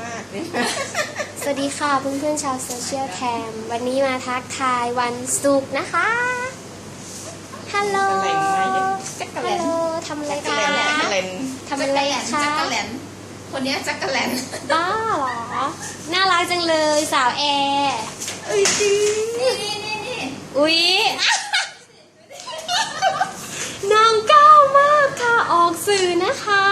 มากเลยสวัสดีค่ะเพื่อนๆชาวโซเชียลแคมวันนี้มาทักทายวันศุกร์นะคะฮัลโหลจักรฮัแลลนโหลทำอะไรจักรคะแลนจักรแลนทำอะไรคะจักรแลนคนเนี้ยจักรแลนบ้าเหรอ น่ารักจังเลยสาวแอร์นี่นี่นี่นี่อุ๊ยนางก้าวมากค่ะออกสื่อนะคะ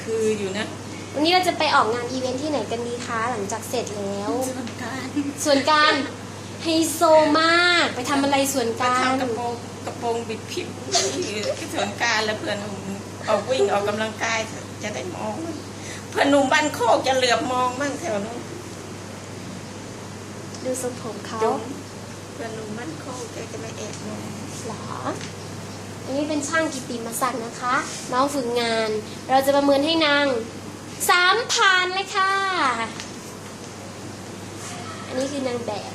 คืออยู่นะ วันนี้เราจะไปออกงานอีเวนท์ที่ไหนกันดีคะหลังจากเสร็จแล้ว ส่วนกลางส่วนกลารไฮโซมากไปทำอะไรส่วนไปกลารทำกระโปรงกระโปรงบิดผิวที่สวนกรารแล้วเพื่อนออกวิ่งออกกำลังกายจะได้มองเพื่อนหนุ่มบ้านโคกจะเหลือบมองมั่งแถวนู้นดูทรงผมเขาจงเพื่อนหนุ่มบ้านโคกแกจะไม่แอบมอง เหรออันนี้เป็นช่างกิตติมศักดิ์นะคะ น้องฝึกงาน เราจะประเมินให้นาง สามพันเลยค่ะ อันนี้คือนางแบบ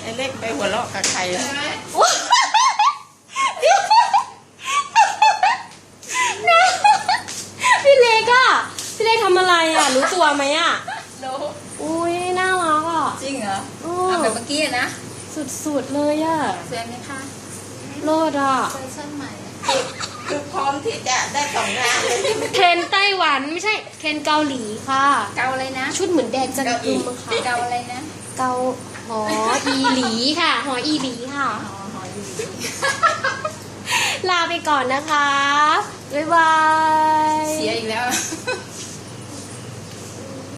ไอ้เล็กไปหัวเราะกับใครอะพี่เล็กอะพี่เล็กทำอะไรอะรู้ตัวไหมอะโลอุ้ยน่ารักอะจริงเหรอโอ้เอาแบบเมื่อกี้อะนะสุดๆเลยอะสวยไหมคะโลดอะเวอร์ชันใหม่คือพร้อม ที่จะได้สองงานเลยเทรนไต้หวันไม่ใช่เทรนเกาหลีค่ะ เกาอะไรนะชุดเหมือนแดงจันกุมอะค่ะเกาอะไรนะ เกาหออีหลีค่ะ หออีหลีค่ะอ๋อหอยอยู่ลาไปก่อนนะคะ บ๊ายบายเสียอีกแล้ว